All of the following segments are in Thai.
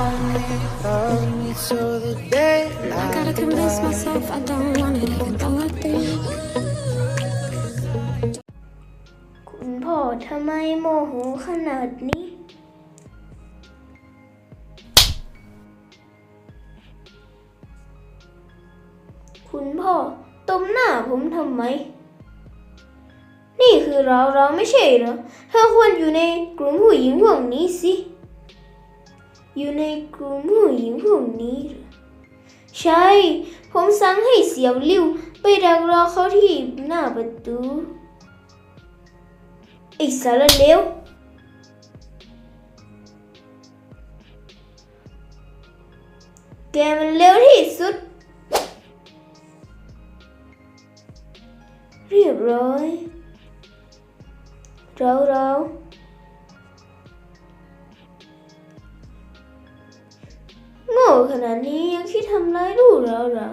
I gotta convince myself I don't want it even though I do. คุณพ่อทำไมโมโหขนาดนี้ คุณพ่อตบหน้าผมทำไม นี่คือเราเราไม่ใช่เหรอ เธอควรอยู่ในกลุ่มผู้หญิงพวกนี้สิ อยู่ในกลุ่มผู้หญิงพวกนี้เหรอใช่ ผมสั่งให้เสียวลิวไปดักรอเขาที่หน้าประตูไอ้สารเลวแกมันเลวที่สุด เรียบร้อยเราเรา ง่ขนาดนี้ยังคิดทำร้ายลูกเราเรา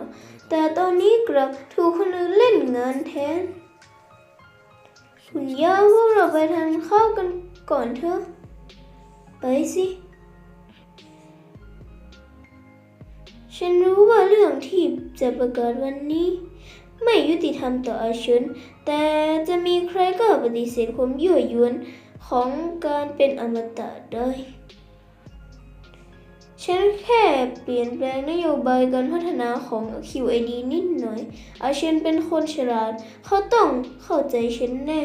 แต่ตอนนี้กลับถูกคนอื่นเล่นงานแทน คุณย่าพวกเราไปทานข้าวกันก่อนเถอะ ไปสิ ฉันรู้ว่าเรื่องที่จะประกาศวันนี้ ไม่ยุติธรรมต่ออาชนแต่จะมีใครก็ปฏิเสธความยั่วยวนของการเป็นอมตะได้ ฉันแค่เปลี่ยนแปลงนโยบายการพัฒนาของ QID นิดหน่อย อาเชนเป็นคนฉลาด เขาต้องเข้าใจฉันแน่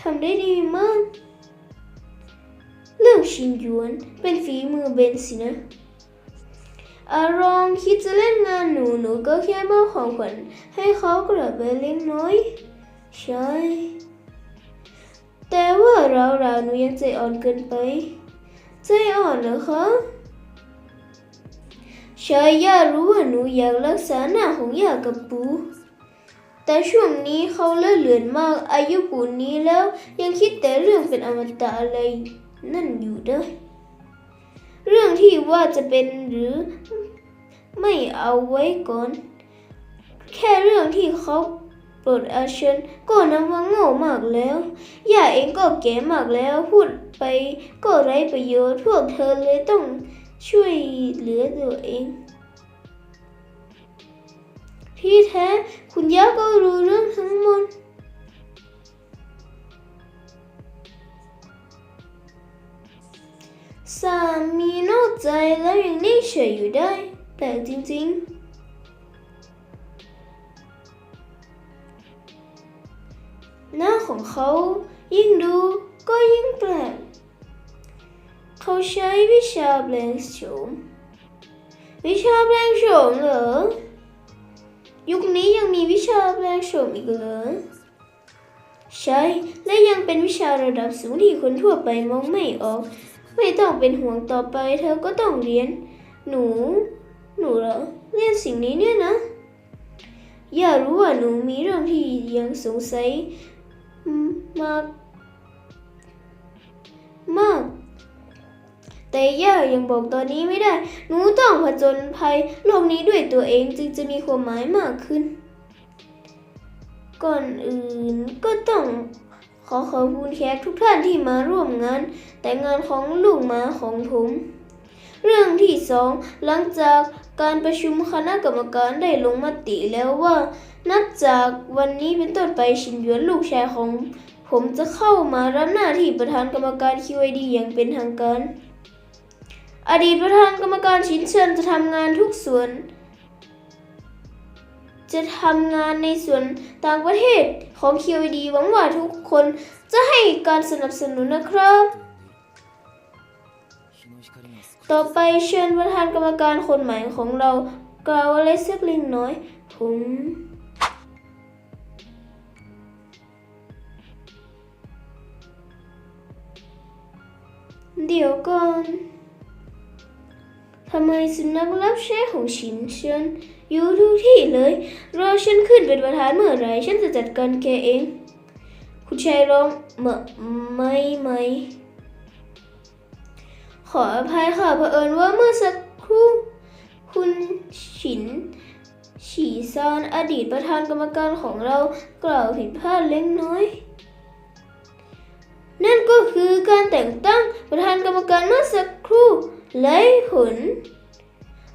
ทำได้ดีมาก เรื่องชินยวนเป็นฝีมือเบนสินะ อารองคิดจะเล่นงานหนูหนูก็แค่มอบของขวัญให้เขากลับไปเล็กน้อย ใช่ แต่ว่าเราเราหนูยังใจอ่อนเกินไป ใจอ่อนเหรอคะชายย่ารู้ว่าหนูอยากรักษาหน้าของย่ากับปูแต่ช่วงนี้เขาเลื่อนเลือนมากอายุปูนนี้แล้วยังคิดแต่เรื่องเป็นอมตะอะไรนั่นอยู่เด้อเรื่องที่ว่าจะเป็นหรือไม่เอาไว้ก่อน แค่เรื่องที่เขา ปลดอาเชนก็นับว่าโง่มากแล้วย่าเองก็แก่มากแล้วพูดไปก็ไร้ประโยชน์ พวกเธอเลยต้องช่วยเหลือตัวเอง ที่แท้คุณย่าก็รู้เรื่องทั้งหมดสามีนอกใจแล้วยังนิ่งเฉยอยู่ได้แปลกจริงๆ หน้าของเขา ยิ่งดูก็ยิ่งแปลก เขาใช้วิชาแปลงโฉม วิชาแปลงโฉมเหรอ ยุคนี้ยังมีวิชาแปลงโฉมอีกเหรอ ใช่ และยังเป็นวิชาระดับสูงที่คนทั่วไปมองไม่ออก ไม่ต้องเป็นห่วงต่อไป เธอก็ต้องเรียน หนู หนูเหรอ เรียนสิ่งนี้เนี่ยนะ อย่ารู้ว่าหนูมีเรื่องที่ยังสงสัย มากมากแต่ย่ายังบอกตอนนี้ไม่ได้ หนูต้องผจญภัยโลกนี้ด้วยตัวเองจึงจะมีความหมายมากขึ้น ก่อนอื่นก็ต้องขอขอบคุณแขกทุกท่านที่มาร่วมงาน แต่งงานของลูกหมาของผม เรื่องที่สองหลังจากการประชุมคณะกรรมการได้ลงมติแล้วว่า นับจากวันนี้เป็นต้นไปชินหยวนลูกชายของ ผมจะเข้ามารับหน้าที่ประธานกรรมการ QID อย่างเป็นทางการ อดีตประธานกรรมการชินเชิญจะทำงานทุกส่วน จะทำงานในส่วนต่างประเทศของ QID หวังว่าทุกคนจะให้การสนับสนุนนะครับต่อไปเชิญประธานกรรมการคนใหม่ของเรากล่าวอะไรสักเล็กน้อย ผม เดี๋ยวก่อนทำไมสุนัขรับใช้ของชินเชิญอยู่ทุกที่เลย รอฉันขึ้นเป็นประธานเมื่อไรฉันจะจัดการแกเอง คุณชายร้องเมื่อไม่ไม่ขออภัยค่ะเผอิญว่าเมื่อสักครู่ คุณฉิน ฉีซานอดีตประธานกรรมการของเรากล่าวผิดพลาดเล็กน้อย นั่นก็คือการแต่งตั้งประธานกรรมการเมื่อสักครู่ ไร้ผล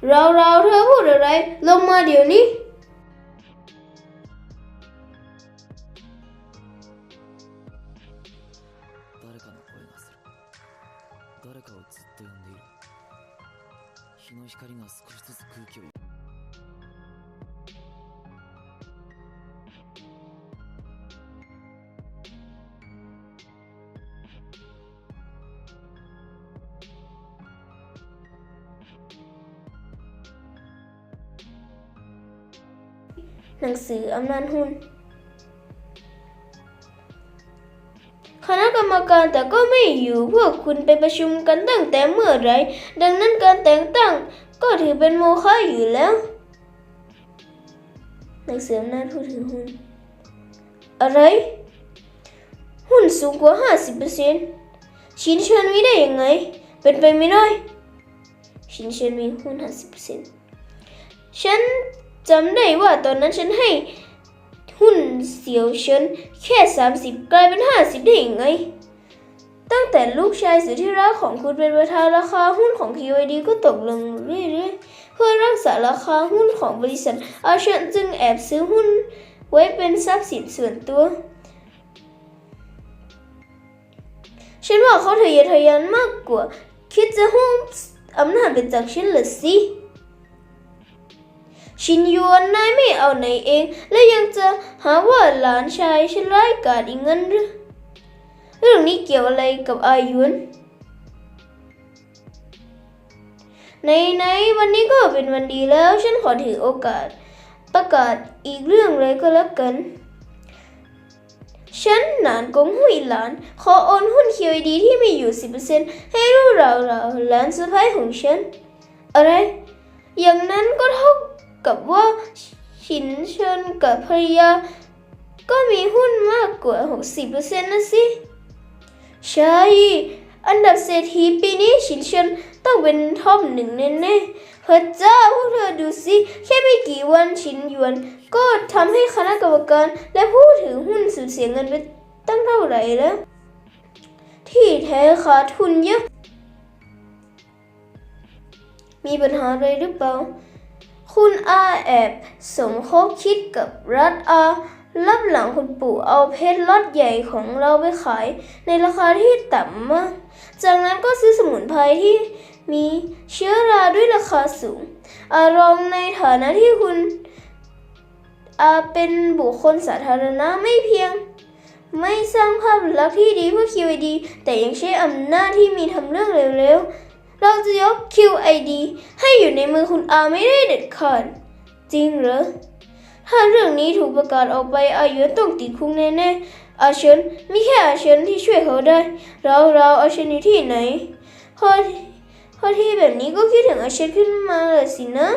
เราเราเธอพูดอะไร ลงมาเดี๋ยวนี้ 誰かの声がする誰かをずっと呼んでいる日の光が少しずつ空気を。 ออำนาจหุ้น คณะกรรมการแต่ก็ไม่อยู่พวกคุณไปประชุมกันตั้งแต่เมื่อไร ดังนั้นการแต่งตั้งก็ถือเป็นโมฆะอยู่แล้วหนังสืออำนาจผู้ถือหุ้น อะไร หุ้นสูงกว่า 50%ชินเชิญมีได้ยังไง เป็นไปไม่ได้ชินเชิญมีหุ้น 50%ฉันจำได้ว่าตอนนั้นฉันให้ หุ้นเสียวเฉินแค่ 30 กลายเป็น 50 ได้ยังไง ตั้งแต่ลูกชายสุดที่รักของคุณเป็นประธานราคาหุ้นของ QID ก็ตกลงเรื่อยๆ เพื่อรักษาราคาหุ้นของบริษัทอาเฉินจึงแอบซื้อหุ้นไว้เป็นทรัพย์สินส่วนตัว ฉันว่าเขาทะเยอทะยานมากกว่า คิดจะหุ้นอำนาจเป็นจากฉันเหรือสิ ชินยวนนายไม่เอาไหนเอง และยังจะหาว่าหลานชายฉันร้ายกาจอีกงั้นหรือเรื่องนี้เกี่ยวอะไรกับอายวนในในวันนี้ก็เป็นวันดีแล้ว ฉันขอถือโอกาส ประกาศอีกเรื่องเลยก็แล้วกัน ฉันหนานกงหุยหลาน ขอโอนหุ้น QID ที่มีอยู่ 10%ให้รู้เราเราหลานสะพ้ายของฉัน อะไร อย่างนั้นก็เท่า กับว่าชินเชิญกับภรรยา ก็มีหุ้นมากกว่า 60%นะสิ ใช่ อันดับเศรษฐีปีนี้ชินเชิญต้องเป็นท็อปหนึ่งแน่ๆพระเจ้าพวกเธอดูสิ แค่ไม่กี่วันชินหยวน ก็ทำให้คณะกรรมการและผู้ถือหุ้นสูญเสียเงินไปตั้งเท่าไหร่แล้ว ที่แท้ขาดทุนเยอะมีปัญหาอะไรหรือเปล่า คุณอาแอบสมคบคิดกับรัฐอารับหลังคุณปู่เอาเพชรล็อตใหญ่ของเราไปขาย ในราคาที่ต่ำมาก จากนั้นก็ซื้อสมุนไพรที่มีเชื้อราด้วยราคาสูง อารองในฐานะที่คุณอาเป็นบุคคลสาธารณะไม่เพียง ไม่สร้างภาพลักษณ์ที่ดีเพื่อ QID แต่ยังใช้อำนาจที่มีทำเรื่องเร็วๆ เราจะยก QID ให้อยู่ในมือคุณอาไม่ได้เด็ดขาดจริงเหรอ ถ้าเรื่องนี้ถูกประกาศออกไปอายุต้องติดคุกแน่ๆอาเฉินมีแค่อาเฉินที่ช่วยเขาได้ เราเราอาเฉินอยู่ที่ไหนพอพอที่แบบนี้ก็คิดถึงอาเฉินขึ้นมาเลยสินะ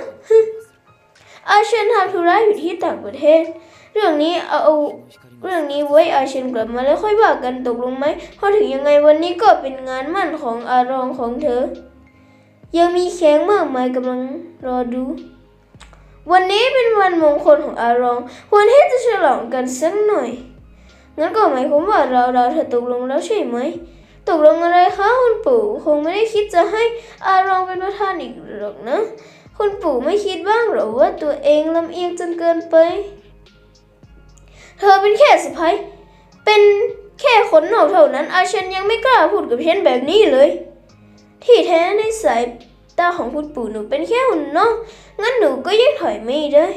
อาเฉินทำธุระอยู่ที่ต่างประเทศ เรื่องนี้เอาเรื่องนี้ไว้อาเฉินกลับมาแล้วค่อยว่ากันตกลงไหมพราะถึงยังไงวันนี้ก็เป็นงานมั่นของอารองของเธอ ยังมีแขกมากมายกำลังรอดู วันนี้เป็นวันมงคลของอารอง ควรที่จะฉลองกันสักหน่อย งั้นก็หมายความว่าเราเราเธอตกลงแล้วใช่ไหม ตกลงอะไรคะคุณปู่คงไม่ได้คิดจะให้อารองเป็นประธานอีกหรอกนะ คุณปู่ไม่คิดบ้างหรอว่าตัวเองลำเอียงจนเกินไป เธอเป็นแค่สะพ้ยเป็นแค่คนนอกเท่านั้น อาฉันยังไม่กล้าพูดกับฉันแบบนี้เลย ที่แท้ในสายตาของคุณปู่หนูเป็นแค่หุ่นนองงั้นหนูก็ยังถอยไม่ได้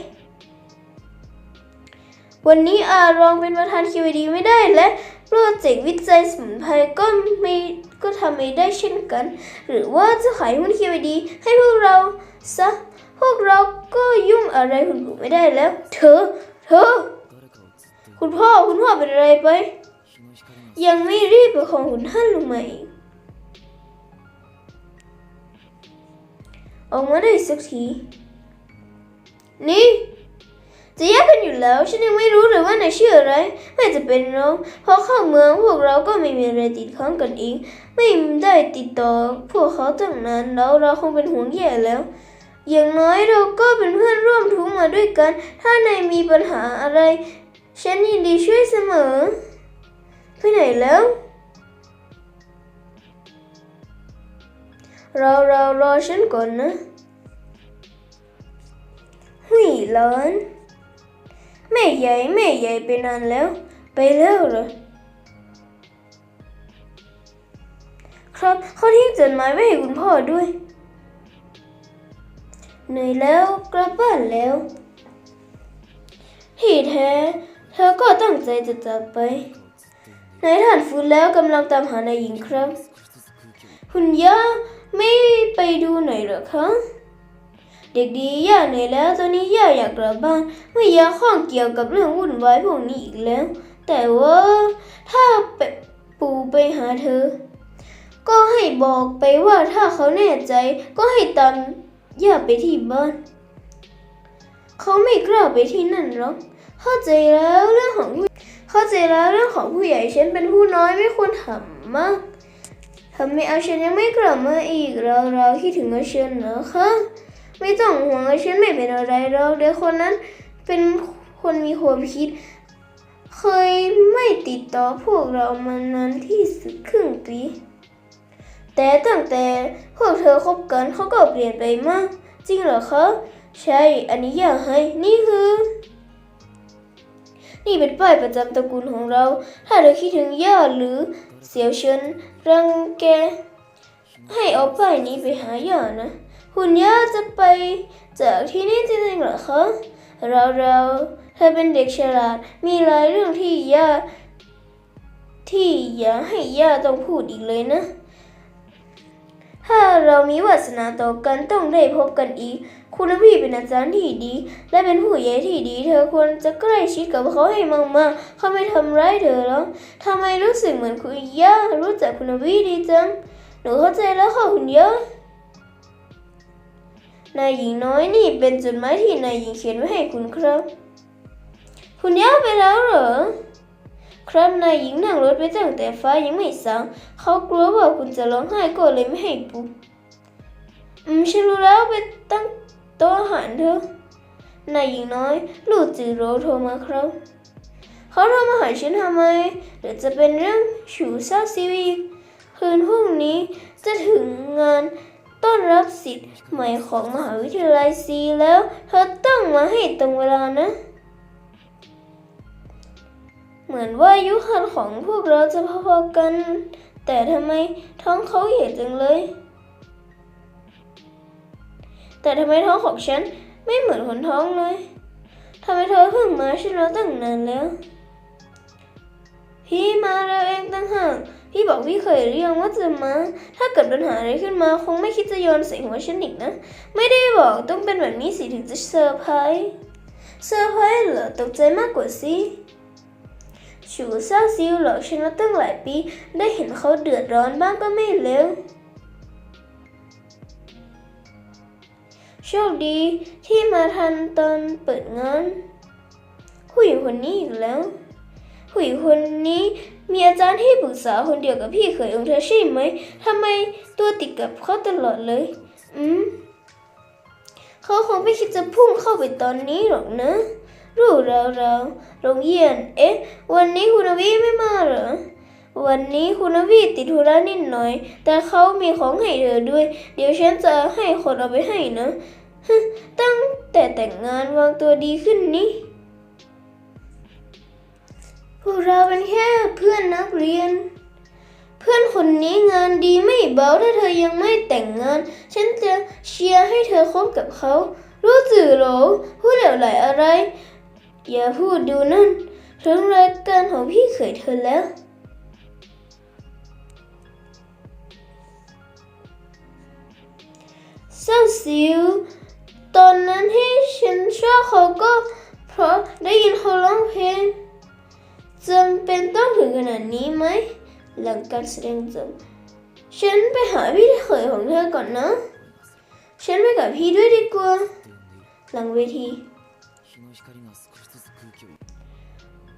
วันนี้อารองเป็นประธานคิวดีไม่ได้และโปรเจกต์วิจัยสมุนไพรก็ไม่ก็ทำไม่ได้เช่นกัน หรือว่าจะขายหุ้นคิวดีให้พวกเราซะพวกเราก็ยุ่งอะไรคุณปู่ไม่ได้แล้ว เธอ เธอ คุณพ่อคุณพ่อเป็นอะไรไป ยังไม่รีบไปของคุณท่านลงมาอีก ออกมาได้สักทีนี่จะแยกกันอยู่แล้ว ฉันยังไม่รู้เลยว่านายชื่ออะไร ไม่จะเป็นเราพอเข้าเมืองพวกเราก็ไม่มีอะไรติดค้างกันอีกไม่ได้ติดต่อพวกเขาตั้งนานแล้วเราคงเป็นห่วงแย่แล้ว อย่างน้อยเราก็เป็นเพื่อนร่วมทุกข์มาด้วยกัน ถ้านายมีปัญหาอะไร ฉันยินดีช่วยเสมอ ไปไหนแล้ว เราเรารอฉันก่อนนะหุยหลอนแม่ใหญ่แม่ใหญ่ไปนานแล้วไปแล้วเหรอครับเขาทิ้งจดหมายไว้ให้คุณพ่อด้วย เหนื่อยแล้วกลับบ้านแล้วที่แท้ เธอก็ตั้งใจจะจากไปนายท่านฟื้นแล้วกำลังตามหานายหญิงครับ คุณย่า ไม่ไปดูหน่อยหรอคะเด็กดีย่าเหนื่อยแล้ว ตอนนี้ย่าอยากกลับบ้านไม่อยากข้องเกี่ยวกับเรื่องวุ่นวายพวกนี้อีกแล้ว แต่ว่าถ้าปปู่ไปหาเธอ ก็ให้บอกไปว่าถ้าเขาแน่ใจก็ให้ตามย่าไปที่บ้าน เขาไม่กล้าไปที่นั่นหรอกเข้าใจแล้วเรื่องของเข้าใจแล้วเรื่องของผู้ใหญ่ฉันเป็นผู้น้อยไม่ควรทำมาก ทำไมเอาฉันยังไม่กลับมาอีกเราเราคิดถึงอาฉันเหรอคะไม่ต้องห่วงอาฉันไม่เป็นอะไรหรอกเด็กคนนั้นเป็นคนมีความคิด เคยไม่ติดต่อพวกเรามานานที่สุดครึ่งปี แต่ตั้งแต่พวกเธอคบกันเขาก็เปลี่ยนไปมาก จริงเหรอคะ ใช่ อันนี้อยากให้ นี่คือ นี่เป็นป้ายประจำตระกูลของเรา ถ้าเธอคิดถึงย่าหรือเสียวเชิญรังแก ให้เอาป้ายนี้ไปหาย่านะ คุณย่าจะไปจากที่นี่จริงๆเหรอคะ เราเราเธอเป็นเด็กฉลาด มีหลายเรื่องที่ย่าที่อย่าให้ย่าต้องพูดอีกเลยนะ ถ้าเรามีวาสนาต่อกันต้องได้พบกันอีก คุณพี่เป็นอาจารย์ที่ดี และเป็นผู้ใหญ่ที่ดี เธอควรจะใกล้ชิดกับเขาให้มากๆ เขาไม่ทำร้ายเธอหรอกทำไมรู้สึกเหมือนคุณย่ารู้จักคุณพี่ดีจัง หนูเข้าใจแล้วค่ะคุณย่านายหญิงน้อยนี่เป็นจดหมายที่นายหญิงเขียนไว้ให้คุณครับ คุณย่าไปแล้วเหรอ ครับนายหญิงนั่งรถไปตั้งแต่ฟ้ายังไม่สางเขากลัวว่าคุณจะร้องไห้ก็เลยไม่ให้ปลุกอืมฉันรู้แล้วไปตั้งโต๊ะอาหารเถอะนายหญิงน้อย ลูกจือโรโทรมาครับเขาโทรมาหาฉันทำไมหรือจะเป็นเรื่องชูซาซีวีคืนพรุ่งนี้จะถึงงานต้อนรับสิทธิ์ใหม่ของมหาวิทยาลัยซีแล้ว เธอต้องมาให้ตรงเวลานะ เหมือนว่าอายุคันของพวกเราจะพอๆกัน แต่ทำไมท้องเขาใหญ่จังเลย แต่ทำไมท้องของฉันไม่เหมือนคนท้องเลยทำไมเธอเพิ่งมาฉันรอตั้งนานแล้ว พี่มาเร็วเองตั้งหากพี่บอกพี่เคยหรือยังว่าจะมา ถ้าเกิดปัญหาอะไรขึ้นมาคงไม่คิดจะโยนใส่หัวฉันอีกนะ ไม่ได้บอกต้องเป็นแบบนี้สิถึงจะเซอร์ไพรส์ เซอร์ไพรส์เหรอตกใจมากกว่าสิ ชูซาซิลหลอกฉันมาตั้งหลายปี ได้เห็นเขาเดือดร้อนบ้างก็ไม่เลวโชคดีที่มาทันตอนเปิดงานผู้หญิงคนนี้อีกแล้ว ผู้หญิงคนนี้มีอาจารย์ที่ปรึกษาคนเดียวกับพี่เขยของเธอใช่ไหมทำไมตัวติดกับเขาตลอดเลย อืมเขาคงไม่คิดจะพุ่งเข้าไปตอนนี้หรอกนะ รู้เราเราโรงเรียน เอ๊ะ วันนี้คุณวีไม่มาเหรอ วันนี้คุณวีติดธุระนิดหน่อย แต่เขามีของให้เธอด้วย เดี๋ยวฉันจะให้คนเอาไปให้นะตั้งแต่แต่งงานวางตัวดีขึ้นนี่พวกเราเป็นแค่เพื่อนนักเรียน เพื่อนคนนี้งานดีไม่เบาถ้าเธอยังไม่แต่งงาน ฉันจะเชียร์ให้เธอคบกับเขา รู้จือหรอพูดเหลวไหลอะไร อย่าพูดดูนั่นถึงรายการของพี่เขยเธอแล้ว เศร้าซิว ตอนนั้นที่ฉันชอบเขาก็ เพราะได้ยินเขาร้องเพลงจำเป็นต้องถึงขนาดนี้ไหม หลังการแสดงจบ ฉันไปหาพี่เขยของเธอก่อนนะ ฉันไปกับพี่ด้วยดีกว่า หลังเวที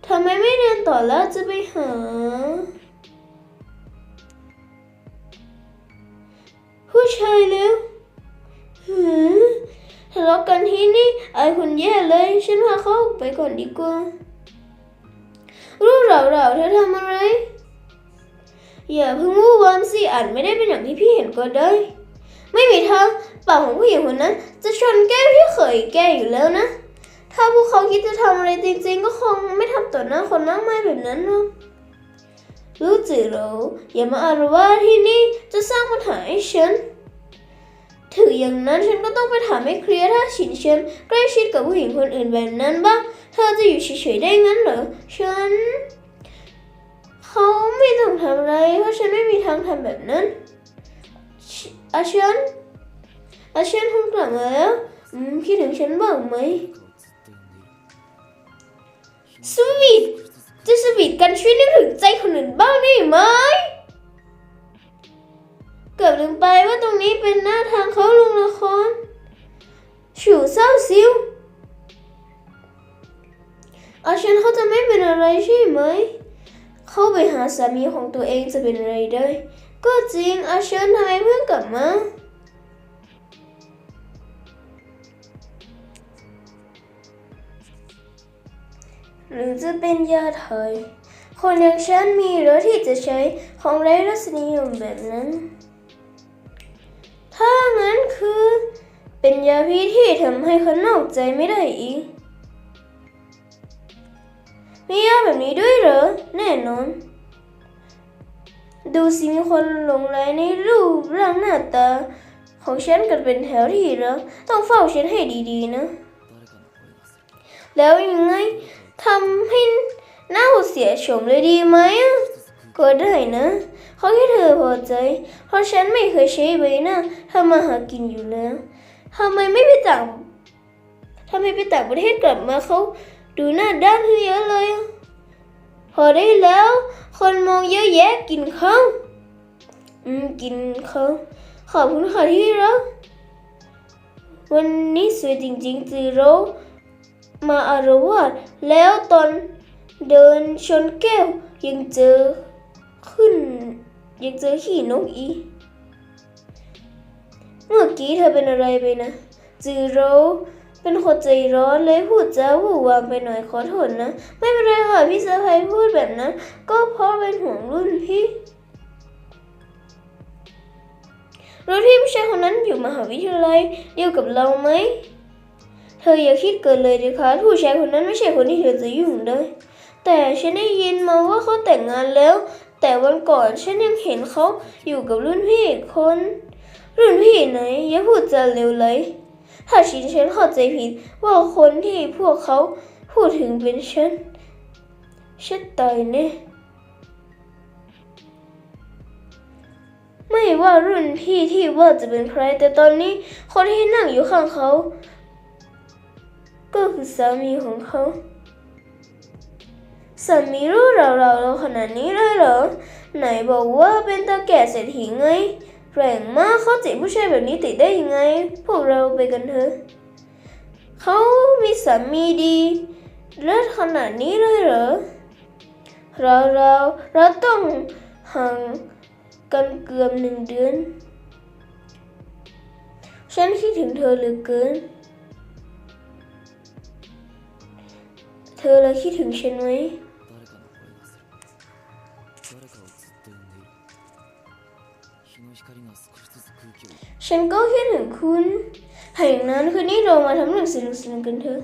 ทำไมไม่เดินต่อแล้วจะไปหา ผู้ชายเร็วหือทะเลาะกันที่นี่ไอายคนแย่เลย ฉันพาเขาไปก่อนดีกว่ารู้เหล่าเหล่าเธอทำอะไร อย่าเพิ่งวู่วามสิอาจไม่ได้เป็นอย่างที่พี่เห็นก็ได้ ไม่มีทางปากของผู้หญิงคนนั้น จะชนแก้วที่เคยแก้อยู่แล้วนะ ถ้าพวกเขาคิดจะทำอะไรจริงๆ ก็คงไม่ทำต่อหน้าคนมากมายแบบนั้นหรอกรู้จือหรออย่ามาอารวาสที่นี่จะสร้างปัญหาให้ฉัน ถึงอย่างนั้นฉันก็ต้องไปถามให้เคลียร์ถ้าฉินเฉินใกล้ชิดกับผู้หญิงคนอื่นแบบนั้นบ้างเธอจะอยู่เฉยๆได้งั้นเหรอ ฉัน เขาไม่ต้องทำอะไร เพราะฉันไม่มีทางทำแบบนั้นอาฉันอาฉันคุณกลับมาแล้วอืมคิดถึงฉันบ้างไหม สวีทจะสวีทกันช่วยนึกถึงใจคนอื่นบ้างได้ไหม เกือบลืมไปว่าตรงนี้เป็นหน้าทางเขาลงละครฉูเศร้าซิวอาฉันเขาจะไม่เป็นอะไรใช่ไหม เข้าไปหาสามีของตัวเองจะเป็นอะไรได้ ก็จริงอาเชนทำไมเพิ่งกลับมา หรือจะเป็นยาไทย คนอย่างฉันมีหรือที่จะใช้ของไร้รสนิยมแบบนั้น ถ้างั้นคือ เป็นยาพิษที่ทำให้คนนอกใจไม่ได้อีก มียาแบบนี้ด้วยเหรอ แน่นอน ดูสิมีคนหลงไหลในรูปร่างหน้าตาของฉันกันเป็นแถวที่แล้วต้องเฝ้าฉันให้ดีๆนะ แล้วยังไง ทำให้หน้าเสียชมเลยดีไหมก็ได้นะเขาแค่เธอพอใจ เพราะฉันไม่เคยใช้ใบหน้าทำมาหากินอยู่แล้วทำไมไม่ไปต่างทำไมไปต่างประเทศกลับมาเขาดูหน้าด้านเยอะเลย พอได้แล้ว คนมองเยอะแยะกินเขาอืมกินเขาขอบคุณค่ะที่รักวันนี้สวยจริงๆจือโร มาอารวาสแล้วตอนเดินชนแก้วยังเจอขึ้น ยังเจอขี้นกอีเมื่อกี้เธอเป็นอะไรไปนะ จือโรเป็นคนใจร้อนเลยพูดจาวู่วามไปหน่อยขอโทษนะ ไม่เป็นไรค่ะพี่สะพายพูดแบบนั้น ก็เพราะเป็นห่วงรุ่นพี่รุ่นพี่ผู้ชายคนนั้นอยู่มหาวิทยาลัยเดียวกับเราไหม เธออย่าคิดเกินเลยนะคะผู้ชายคนนั้นไม่ใช่คนที่เธอจะยุ่งเลย แต่ฉันได้ยินมาว่าเขาแต่งงานแล้ว แต่วันก่อนฉันยังเห็นเขาอยู่กับรุ่นพี่คน รุ่นพี่ไหนอย่าพูดจาเร็วเลย ถ้าฉันฉันเข้าใจผิดว่าคนที่พวกเขาพูดถึงเป็นฉันฉันตายแน่ไม่ว่ารุ่นพี่ที่ว่าจะเป็นใคร แต่ตอนนี้คนที่นั่งอยู่ข้างเขา ก็คือสามีของเขาสามีรู้เราเราเราขนาดนี้เลยเหรอ ไหนบอกว่าเป็นตาแก่เศรษฐีไง แรงมากเขาจีบผู้ชายแบบนี้ติดได้ยังไง พวกเราไปกันเถอะ เขามีสามีดีเลิศขนาดนี้เลยเหรอ เราเราเราต้องห่างกันเกือบหนึ่งเดือน ฉันคิดถึงเธอเหลือเกิน ธอเลยคิดถึงฉันไหมฉันก็คิดถึงคุณหากอย่างนั้นคืนนี้เรามาทำหนังสือหนังสือกันเถอะ